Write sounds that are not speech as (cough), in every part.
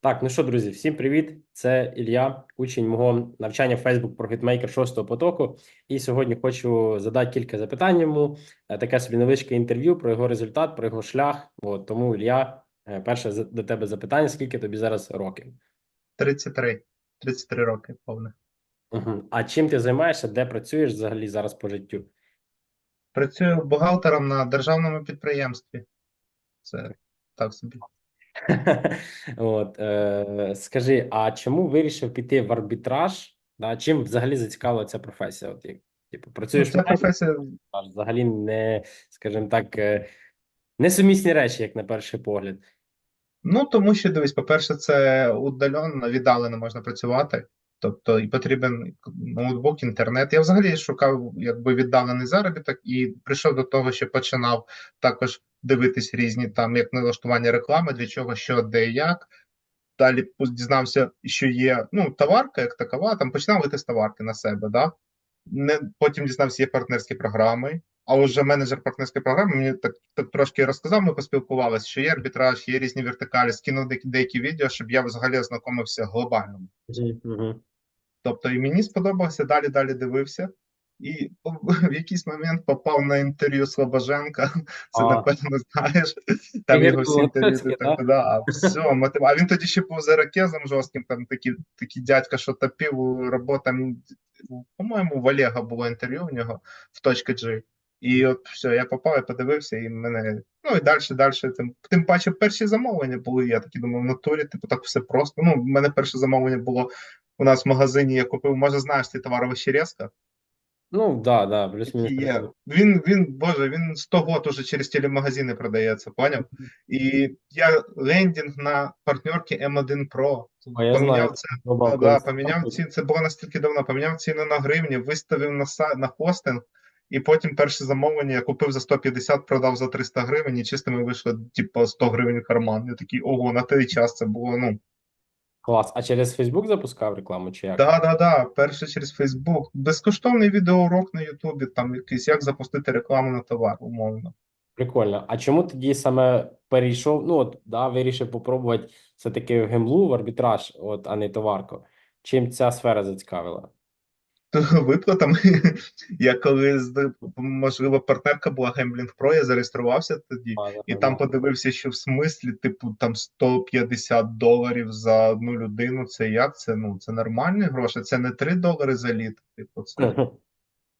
Так, ну що, друзі, всім привіт! Це Ілля, учень мого навчання в Facebook Profitmaker 6 потоку. І сьогодні хочу задати кілька запитань йому. Е, Таке собі невеличке інтерв'ю про його результат, про його шлях. От, тому, Ілля, е, перше до тебе запитання: скільки тобі зараз років? 33. 33 роки повних. Угу. А чим ти займаєшся, де працюєш взагалі зараз по життю? Працюю бухгалтером на державному підприємстві. Це так собі. (laughs) От, е, скажи, а чому вирішив піти в арбітраж? Да? Чим взагалі зацікавила ця професія? От, як, типу, Ну, працюєш ця в професія, взагалі не, скажімо так, е, несумісні речі, як на перший погляд. ну тому що дивись, по-перше, це удалено, віддалено можна працювати. Тобто і потрібен ноутбук, інтернет. Я взагалі шукав якби віддалений заробіток і прийшов до того, що починав також дивитись різні там як налаштування реклами, для чого, що, де, як. Далі дізнався, що є ну, товарка як такова, там починав вити з товарки на себе. Да? Не, потім дізнався, є партнерські програми. А вже менеджер партнерської програми мені так, так трошки розказав, ми поспілкувалися, що є арбітраж, є різні вертикалі, скинув деякі, деякі відео, щоб я взагалі ознайомився глобально. Угу. Тобто і мені сподобався, далі далі дивився. І в якийсь момент попав на інтерв'ю Слобоженка. (laughs) Це напевно знаєш. Там його всі інтерв'ю. Так, да, все, мотив... А він тоді ще був за ракезом жорстким, там такий, такий дядька, що топив робота. По-моєму, в Олега було інтерв'ю у нього в точка G. І от все, я попав, я подивився, і мене. Ну і далі, далі. Тим, тим паче, перші замовлення були. Я такі думав, в натурі, типу, так все просто. Ну, в мене перше замовлення було у нас в магазині. Я купив, може, знаєш, цей товар овощерезка? Ну, да, да, плюс-мінус. Є. так. Він, він, боже, він 100 год уже через телемагазини продається, поняв? І я лендінг на партнерки M1 Pro. А я знаю. Це, Пробував да, поміняв ці, це було настільки давно, поміняв ціну на гривні, виставив на, на хостинг, і потім перше замовлення я купив за 150, продав за 300 гривень, і чистими вийшло, типу, 100 гривень в карман. Я такий, ого, на той час це було, ну, Клас. А через Facebook запускав рекламу чи як? Да, да, да. Перше через Фейсбук. Безкоштовний відеоурок на Ютубі, там якийсь як запустити рекламу на товар, умовно. Прикольно. А чому тоді саме перейшов? Ну, от, да, вирішив попробувати все-таки в гемлу, в арбітраж, от, а не товарку. Чим ця сфера зацікавила? (laughs) Виплатами. (laughs) Я коли можливо, партнерка була Gambling Pro, я зареєструвався тоді. А, І там подивився, що в смислі, типу, там 150 доларів за одну людину. Це як? Це ну це нормальні гроші. Це не 3 долари за літ. Типу, це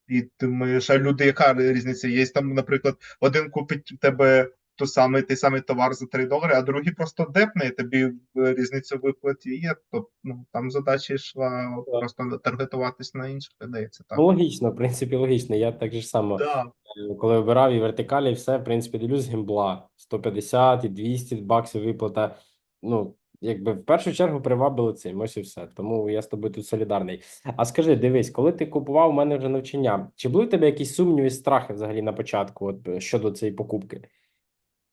і ти думаєш, а люди, яка різниця? Є там, наприклад, один купить тебе ту самий, той самий товар за 3 долари, а другий просто депне, і тобі е, різниця в виплаті є. Тобто, ну там задача йшла Так. просто таргетуватись на інших людей. Це так. Логічно, в принципі, логічно. Я так же само, Да. е, коли обирав і вертикалі, і все, в принципі, дивлюсь гембла. 150 і 200 баксів виплата. Ну, якби в першу чергу привабило цим, ось і все. Тому я з тобою тут солідарний. А скажи, дивись, коли ти купував у мене вже навчання, чи були в тебе якісь сумніви і страхи взагалі на початку, от щодо цієї покупки?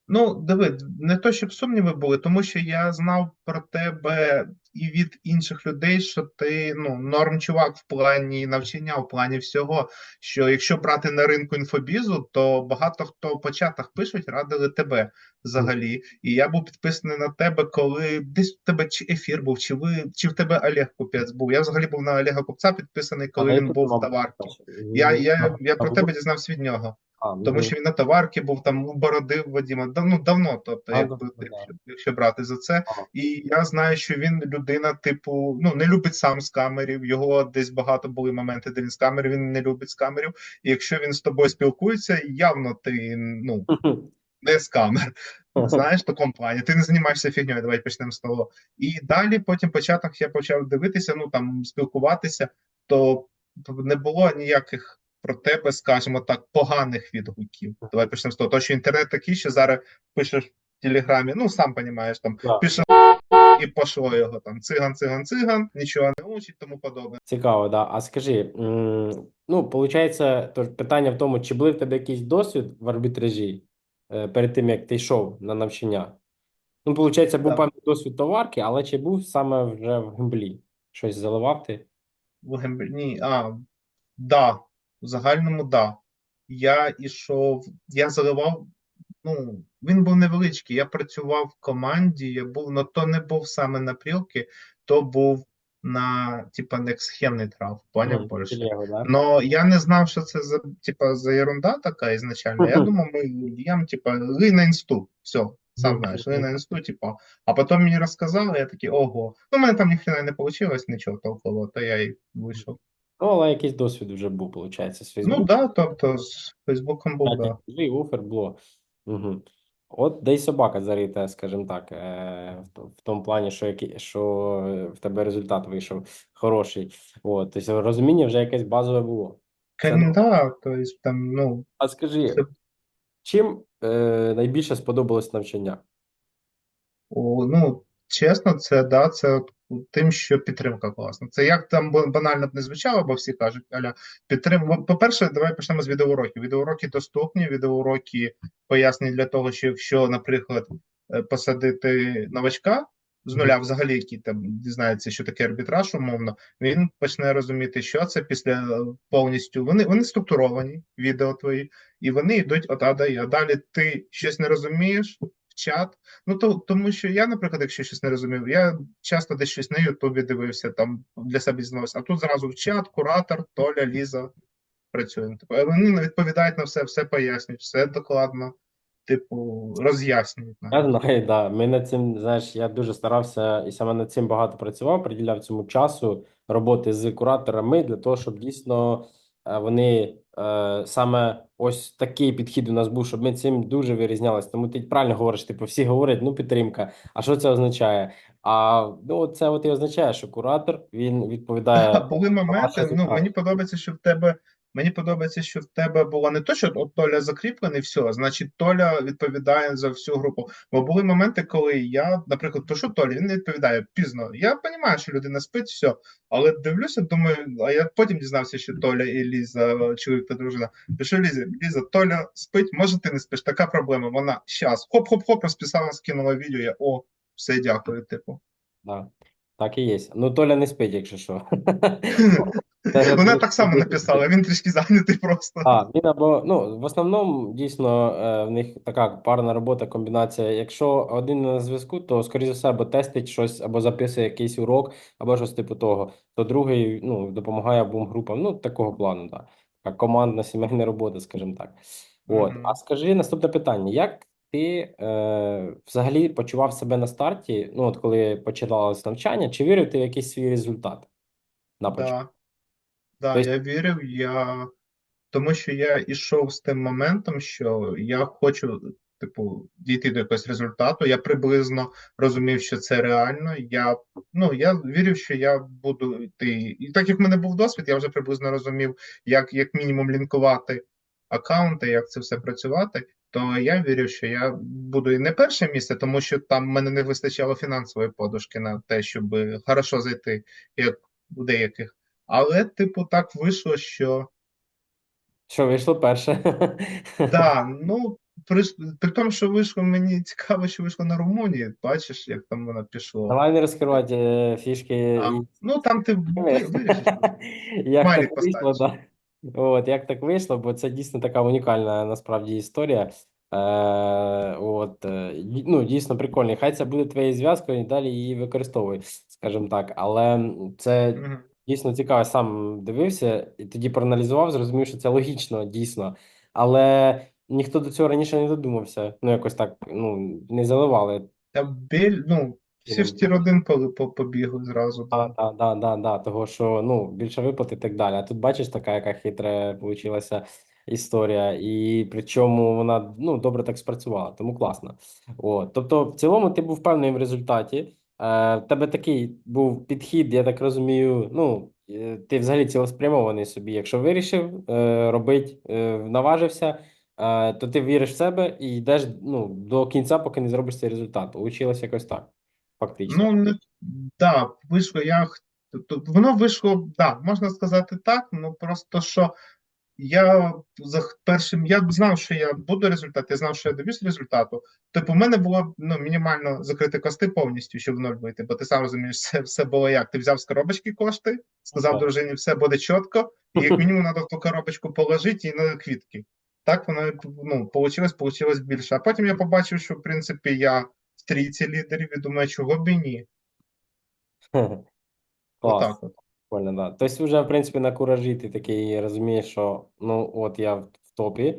Ну, диви, не то, щоб сумніви були, тому що я знав про тебе і від інших людей, що ти ну норм чувак в плані навчання, в плані всього. Що якщо брати на ринку інфобізу, то багато хто в початах пишуть, радили тебе взагалі. І я був підписаний на тебе, коли десь в тебе чи ефір був, чи ви, чи в тебе Олег Купець був. Я взагалі був на Олега Купця підписаний, коли Але він був в товарці. бачив. Я, я, я про тебе дізнався від нього. А, Тому що він на товарки був там у бороди Вадима давно давно, тобто, А, якби да, якщо, якщо брати за це. Ага. І я знаю, що він людина, типу, ну не любить сам з камерів. Його десь багато були моменти, де він з камер, він не любить з камерів. І якщо він з тобою спілкується, явно ти ну не з камер. (laughs) Знаєш, в такому плані. Ти не займаєшся фігньою, давай почнемо з того. І далі, потім початок я почав дивитися, ну там спілкуватися, то не було ніяких про тебе, скажімо так, поганих відгуків. Давай почнемо з того. То, що інтернет такий, що зараз пишеш в Телеграмі, ну сам розумієш, там Да. пишеш і пошло його там циган, циган, циган, нічого не учить, тому подобне. Цікаво, да. А скажи, ну, получається, то питання в тому, чи були в тебе якийсь досвід в арбітражі е, перед тим, як ти йшов на навчання? Ну, получається, був певний досвід товарки, але чи був саме вже в гемблі? Щось заливав ти? В Гембель... Ні, а, да, в загальному да. Я ішов, я заливав ну, він був невеличкий. Я працював в команді, я був, ну то не був саме на прілки, то був на типа нексхемний трав, поняв Польщі. телегу, да? Но я не знав, що це за типа за ерунда така ізначально. Я думав, ми їм, типа, ли на інсту. Все, сам знаєш, ли на інсту, типа. А потім мені розказали, я такий, ого. Ну, в мене там ніхрена не вийшло, нічого толкового, то я і вийшов. Ну, але якийсь досвід вже був, виходить, з Ну Фейсбуку. да, тобто з Фейсбуком був, да. Живий офер було. Угу. От де й собака зарита, скажімо так, е, в, то- в тому плані, що, які, що е, в тебе результат вийшов хороший. От, тобто розуміння вже якесь базове було. Це тобто там, ну, А скажи, це чим е, найбільше сподобалось навчання? О, ну, чесно, це да, це от тим, що підтримка класна. Це як там банально б не звучало, бо всі кажуть, аля, підтримка. По-перше, давай почнемо з відеоуроків. Відеоуроки доступні, відеоуроки пояснені для того, що якщо, наприклад, е, посадити новачка з нуля, взагалі, який там дізнається, що таке арбітраж, умовно, він почне розуміти, що це після е, повністю. Вони, вони структуровані, відео твої, і вони йдуть от А до Я. Далі ти щось не розумієш чат. Ну то тому, що я, наприклад, якщо щось не розумів, я часто десь щось на Ютубі дивився, там для себе дізнавався, а тут зразу в чат, куратор, Толя, Ліза працюємо. Типу, а вони відповідають на все, все пояснюють, все докладно, типу, роз'яснюють. Я знаю, да. Ми над цим, знаєш, я дуже старався і саме над цим багато працював, приділяв цьому часу роботи з кураторами для того, щоб дійсно е, вони е, саме ось такий підхід у нас був, щоб ми цим дуже вирізнялися. Тому ти правильно говориш, типу, всі говорять, ну підтримка. А що це означає? А ну це от і означає, що куратор він відповідає (laughs) були моменти, ну мені подобається, що в тебе. Мені подобається, що в тебе було не то, що от Толя закріплений, все, значить, Толя відповідає за всю групу. Бо були моменти, коли я, наприклад, пишу Толі, він не відповідає пізно. Я розумію, що людина спить, все. Але дивлюся, думаю, а я потім дізнався, що Толя і Ліза, чоловік та. Пишу Лізі, Ліза, Толя спить, може ти не спиш, така проблема. Вона щас, хоп-хоп-хоп, розписала, скинула відео, я о, все, дякую, типу. Да. Так і є. Ну, Толя не спить, якщо що. (laughs) Вона так само написала, він трішки зайнятий просто. А, він або, ну, в основному, дійсно, е, в них така парна робота, комбінація. Якщо один на зв'язку, то, скоріше за все, або тестить щось, або записує якийсь урок, або щось типу того, то другий, ну, допомагає обом групам. Ну, такого плану, так. Командна сімейна робота, скажімо так. От. Мгм. А скажи наступне питання. Як ти е, взагалі почував себе на старті, ну, от коли починалось навчання, чи вірив ти в якийсь свій результат на початку? Да, да, Тобто- я вірив, я тому що я йшов з тим моментом, що я хочу, типу, дійти до якогось результату. Я приблизно розумів, що це реально. Я ну я вірив, що я буду йти. І так як в мене був досвід, я вже приблизно розумів, як, як мінімум лінкувати аккаунти, як це все працювати. То я вірив, що я буду і не перше місце, тому що там в мене не вистачало фінансової подушки на те, щоб хорошо зайти, як у деяких. Але, типу, так вийшло, що Що вийшло перше? да, (laughs) ну при, при тому, що вийшло, мені цікаво, що вийшло на Румунії. Бачиш, як там воно пішло. Давай не розкривати е, фішки А, і ну там ти ви- вирішиш. (laughs) як так вийшло, поставиш. От, як так вийшло, бо це дійсно така унікальна насправді історія. Е, от, е, ну, дійсно прикольно. Хай це буде твоєю зв'язкою і далі її використовуй, скажімо так. Але це дійсно цікаво, сам дивився і тоді проаналізував, зрозумів, що це логічно, дійсно. Але ніхто до цього раніше не додумався. Ну, якось так, ну, не заливали. Та біль, ну, всі ж ті родин по- по- побігли зразу. Да. да, да, да, да, того, що ну, більше виплат і так далі. А тут бачиш, така яка хитра получилася історія, і причому вона ну, добре так спрацювала, тому класно. От. Тобто, в цілому ти був впевнений в результаті. Е, в тебе такий був підхід, я так розумію. Ну, е, ти взагалі цілеспрямований собі. Якщо вирішив е, робити, е, наважився, то ти віриш в себе і йдеш ну, до кінця, поки не зробиш цей результат. Получилось якось так, фактично. Ну, не, да, вийшло, я, воно вийшло, да, можна сказати так, ну просто що я за першим, я знав, що я буду результат, я знав, що я доб'юсь результату. Типу, в мене було ну, мінімально закрити кости повністю, щоб в ноль вийти, бо ти сам розумієш, все, все було як. Ти взяв з коробочки кошти, сказав Так. дружині, все буде чітко, і як (laughs) мінімум треба в ту коробочку положити і на квітки. Так воно ну, получилось, получилось більше. А потім я побачив, що в принципі я трійці лідерів і думаю, чого б і ні. Клас. Отак от. Прикольно, да. Тобто вже, в принципі, на куражі ти такий розумієш, що ну от я в в топі,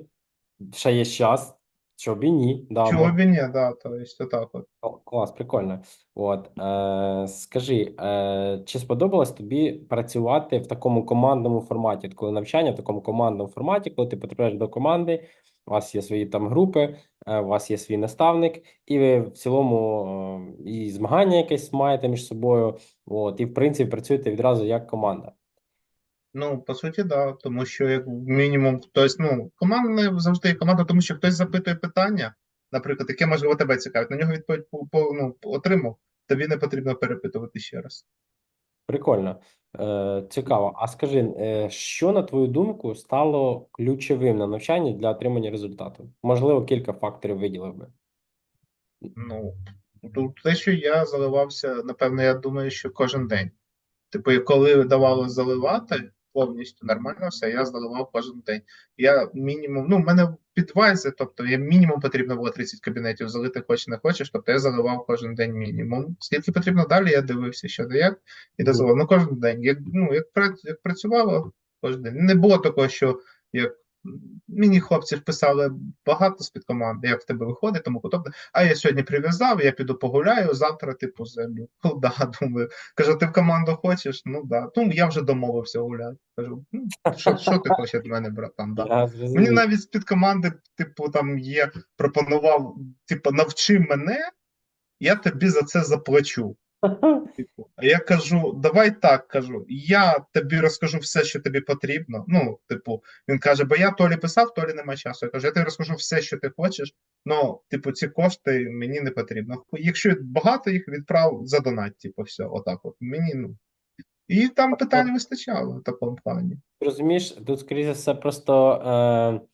ще є час, що б і ні. Да, Чого мож- б і ні, да, то есть отак от. О, Клас, прикольно. От, е, скажи, е, чи сподобалось тобі працювати в такому командному форматі, от коли навчання в такому командному форматі, коли ти потрапляєш до команди, у вас є свої там групи, е, у вас є свій наставник, і ви в цілому е, і змагання якесь маєте між собою, от, і в принципі працюєте відразу як команда. Ну, по суті, да, тому що як мінімум хтось, ну, команда не завжди є команда, тому що хтось запитує питання, наприклад, яке можливо тебе цікавить, на нього відповідь по, ну, отримав, тобі не потрібно перепитувати ще раз. Прикольно, е, цікаво. А скажи, е, що на твою думку стало ключовим на навчанні для отримання результату? Можливо, кілька факторів виділив би. Ну, тут те, що я заливався, напевно, я думаю, що кожен день. Типу, коли давало заливати повністю нормально все, я заливав кожен день. Я мінімум, ну, в мене підвайзи, тобто я мінімум потрібно було 30 кабінетів залити, хоч не хочеш, тобто я заливав кожен день мінімум. Скільки потрібно далі, я дивився, що де як, і дозволив. Ну, кожен день. Як, ну, як працювало, кожен день. Не було такого, що як мені хлопці писали багато з-під команди, як в тебе виходить, тому подобне. А я сьогодні прив'язав, я піду погуляю, завтра типу землю. (laughs) Ну да, думаю. Кажу, ти в команду хочеш? Ну да. Ну я вже домовився гуляти. Кажу, ну що, що ти хочеш від мене, братан? Да. Мені навіть з-під команди, типу, там є, пропонував, типу, навчи мене, я тобі за це заплачу. Типу, а я кажу, давай так кажу, я тобі розкажу все, що тобі потрібно. Ну, типу, він каже, бо я Толі писав, Толі нема часу. Я кажу, я тобі розкажу все, що ти хочеш, але, типу, ці кошти мені не потрібно. Якщо багато їх відправ, задонать, типу, все, отак от. Мені, ну. І там питань вистачало в такому плані. Розумієш, тут, скоріше все, просто, е,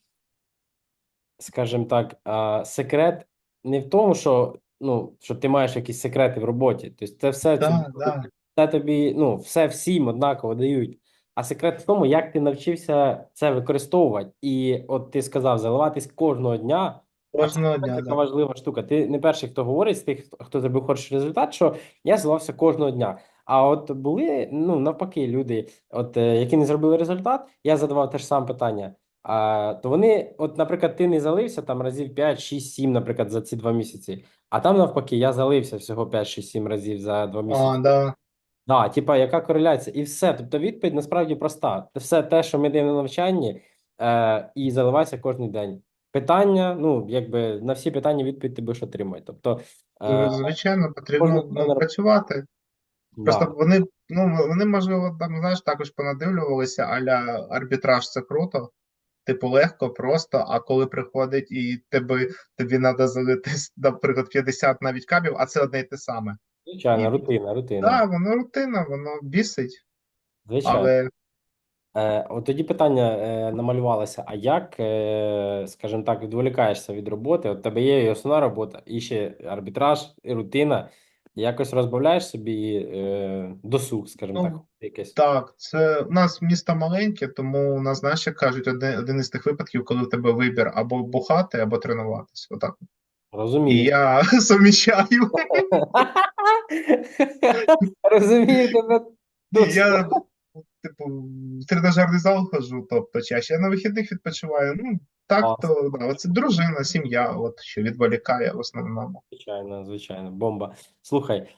скажімо так, е, секрет не в тому, що, ну, що ти маєш якісь секрети в роботі. Тобто це все, це, Да, да. це тобі, ну, все всім однаково дають. А секрет в тому, як ти навчився це використовувати. І от ти сказав, заливатись кожного дня. Це Кожного дня, така да. важлива штука. Ти не перший, хто говорить з тих, хто- хто зробив хороший результат, що я зливався кожного дня. А от були, ну, навпаки, люди, от, е, які не зробили результат, я задавав те ж саме питання. А, то вони, от, наприклад, ти не залився там разів 5, 6, 7, наприклад, за ці два місяці. А там навпаки, я залився всього 5, 6, 7 разів за два місяці. А, да. Да, типа, яка кореляція? І все. Тобто відповідь насправді проста. Це все те, що ми даємо на навчанні, е, і заливайся кожен день. Питання, ну, якби на всі питання відповідь ти будеш отримати. Тобто, е, Звичайно, потрібно кожна ну, тренер- працювати. Просто да. вони, ну, вони, можливо, там, знаєш, також понадивлювалися, аля арбітраж це круто, типу, легко, просто, а коли приходить і тебе, тобі треба залити, наприклад, 50 навіть кабів, а це одне й те саме. Звичайно, і- рутина, рутина. Так, воно рутина, воно бісить, Звичайно. але Е, от тоді питання е, намалювалося: а як, е, скажімо так, відволікаєшся від роботи? От тебе є і основна робота, і ще арбітраж, і рутина. Якось розбавляєш собі е, досуг, скажімо Ну, так, якесь. так, це у нас місто маленьке, тому у нас, знаєш, як кажуть, один, один із тих випадків, коли в тебе вибір або бухати, або тренуватись. Отак. І я (laughs) суміщаю. (laughs) Розумію тебе. Я, типу, в тренажерний зал хожу, тобто чаще. Я на вихідних відпочиваю. Ну, так, А. то да, це дружина, сім'я, от що відволікає в основному. Звичайно, звичайно, бомба. Слухай, е,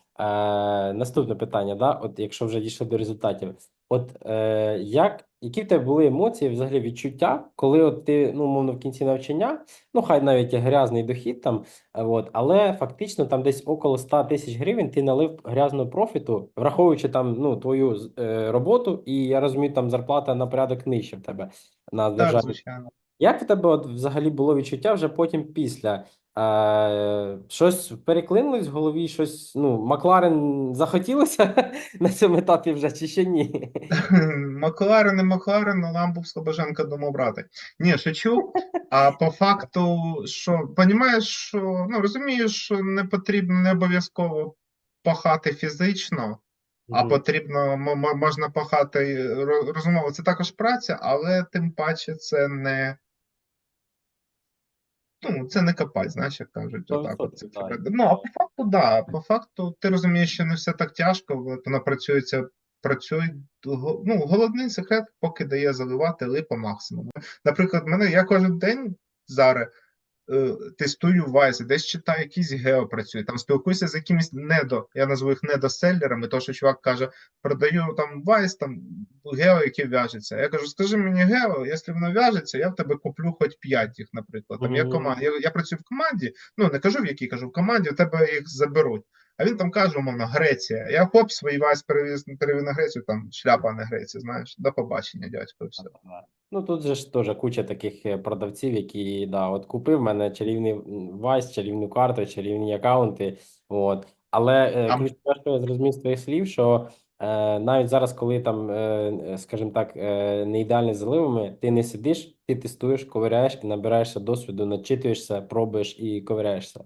наступне питання, да? От якщо вже дійшли до результатів, от е, як, які в тебе були емоції, взагалі відчуття, коли от ти, ну, умовно, в кінці навчання, ну, хай навіть і грязний дохід там, от, але фактично там десь около 100 тисяч гривень ти налив грязного профіту, враховуючи там, ну, твою е, роботу, і я розумію, там зарплата на порядок нижче в тебе на Так, державі. звичайно. Як в тебе от взагалі було відчуття вже потім після? Е, щось переклинулось в голові, щось, ну, Макларен захотілося (laughs) на цьому етапі вже, чи ще ні? (laughs) Макларен, не Макларен, але нам був Слобоженка думав брати. Ні, шучу. А по факту, що розумієш, що ну розумієш, що не потрібно не обов'язково пахати фізично, а потрібно можна пахати розумово. Це також праця, але тим паче це не ну, це не копать, знаєш, як кажуть, отак от Ну, а по факту, да, по факту, ти розумієш, що не все так тяжко, воно працюється, працює, ну, головний секрет, поки дає заливати ли по максимуму. Наприклад, мене, я кожен день зараз е, тестую вайси, десь читаю якісь гео працюю, там спілкуюся з якимись недо, я назву їх недоселлерами, то що чувак каже, продаю там вайс, там гео, які в'яжуться. Я кажу, скажи мені гео, якщо воно в'яжеться, я в тебе куплю хоч 5 їх, наприклад. Там я Мгм. команда, я, я працюю в команді, ну не кажу в якій, кажу в команді, в тебе їх заберуть. А він там каже, умовно, Греція. Я хоп, свій вайс перевіз, перевів на Грецію, там шляпа на Греції, знаєш. До побачення, дядько, і все. Ну тут же ж теж куча таких е, продавців, які да, от купив мене чарівний вайс, чарівну карту, чарівні аккаунти. От. Але е, ключове, що я зрозумів з твоїх слів, що навіть зараз, коли там, е, е, скажімо так, е, не ідеальні заливами, ти не сидиш, ти тестуєш, ковиряєш, і набираєшся досвіду, начитуєшся, пробуєш і ковиряєшся.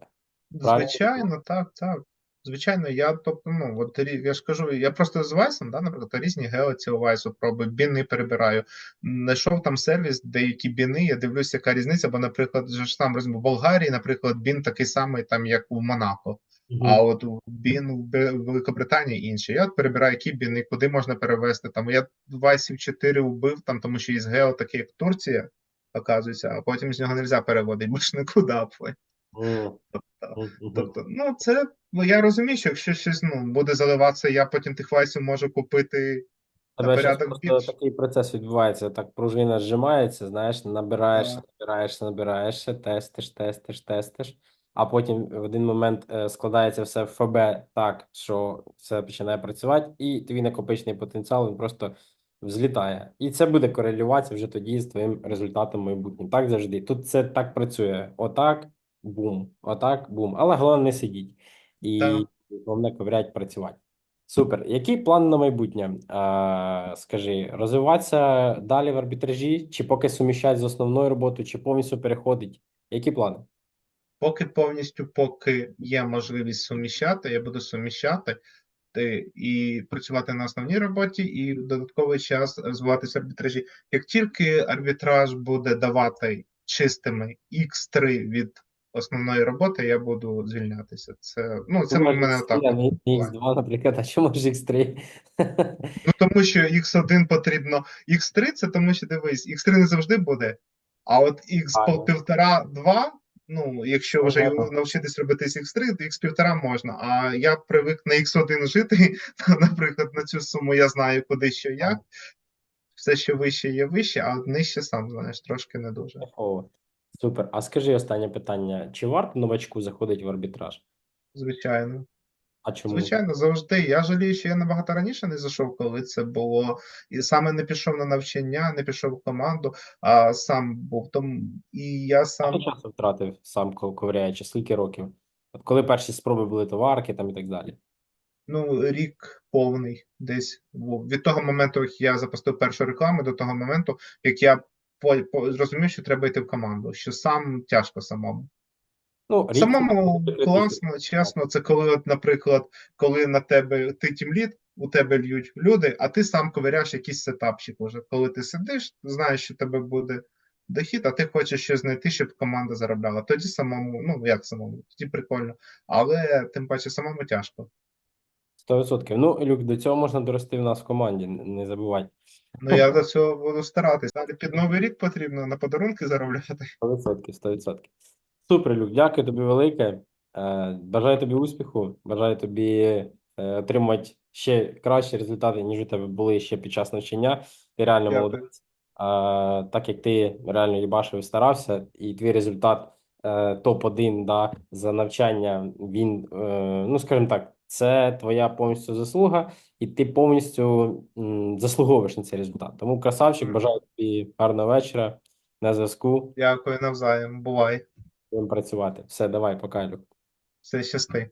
Звичайно, так, так. Звичайно, я тобто, ну от я ж кажу, я просто з Вайсом, да, наприклад, різні гео цього Вайсу пробую, біни перебираю. Знайшов там сервіс, деякі біни, я дивлюся, яка різниця, бо, наприклад, ж там в Болгарії, наприклад, бін такий самий, там, як у Монако. А от бін в Великобританії інший. Я от перебираю, які біни, куди можна перевести. Там я Вайсів 4 вбив, там, тому що є гео, таке, як Турція, оказується, а потім з нього не можна переводити, бо ж нікуди. понял? Мгм. Мгм. Тобто, ну це ну я розумію, що якщо щось ну буде заливатися, я потім тих вайсів можу купити Тебе порядок просто такий процес відбувається, так пружина зжимається, знаєш, набираєшся, Так. набираєшся, набираєшся, тестиш, тестиш, тестиш, а потім в один момент е, складається все в ФБ так, що все починає працювати, і твій накопичений потенціал він просто взлітає. І це буде корелюватися вже тоді з твоїм результатом майбутнім. Так завжди. Тут це так працює. Отак, бум, отак, бум. Але головне не сидіть. І Так. головне ковирять, працювати. Супер. Який план на майбутнє? А, скажи, розвиватися далі в арбітражі, чи поки суміщати з основною роботою, чи повністю переходить? Які плани? Поки повністю, поки є можливість суміщати, я буду суміщати ти- і працювати на основній роботі, і в додатковий час розвиватися в арбітражі. Як тільки арбітраж буде давати чистими X3 від основної роботи, я буду звільнятися. Це ну це в мене так. а не от план. X2, наприклад, а чому ж X3? Ну тому що X1 потрібно. X3 це тому, що дивись, X3 не завжди буде. А от X Ага. півтора, два. Ну, якщо вже Ага. навчитись робити з X3, то X півтора можна. А я привик на X1 жити, (laughs) то, наприклад, на цю суму я знаю, куди що як. Все, що вище, є вище, а нижче сам знаєш, трошки не дуже. О, супер. А скажи останнє питання: чи варто новачку заходити в арбітраж? Звичайно. А чому? Звичайно, завжди. Я жалію, що я набагато раніше не зайшов, коли це було. І саме не пішов на навчання, не пішов в команду, а сам був. Тому і я сам Скільки часу втратив сам ков- ковиряючи? Скільки років? От коли перші спроби були товарки там і так далі? ну, рік повний десь був. Від того моменту, як я запустив першу рекламу, до того моменту, як я зрозумів, що треба йти в команду, що сам тяжко самому. Ну, Самому класно, чесно, це коли, от, наприклад, коли на тебе ти тімлід, у тебе льють люди, а ти сам ковиряєш якийсь сетапчик уже. Коли ти сидиш, знаєш, що тебе буде дохід, а ти хочеш щось знайти, щоб команда заробляла. Тоді самому, ну як самому, тоді прикольно. Але тим паче самому тяжко. 100%. Ну, Люк, до цього можна дорости в нас в команді, не не забувай. Ну я до цього буду старатись. Далі під новий рік потрібно на подарунки заробляти. 100%, 100%. Супер, Люк, дякую тобі велике. Е, Бажаю тобі успіху, бажаю тобі е, отримати ще кращі результати, ніж у тебе були ще під час навчання. Ти реально Дякую. молодець. Так як ти реально їбашив і старався, і твій результат е, топ-1 да, за навчання, він, е, ну скажімо так, це твоя повністю заслуга, і ти повністю заслуговуєш на цей результат. Тому красавчик, бажаю тобі гарного вечора, на зв'язку, Дякую навзаєм. Бувай. Будемо працювати. Все, давай, пока, Люк. Все щасти.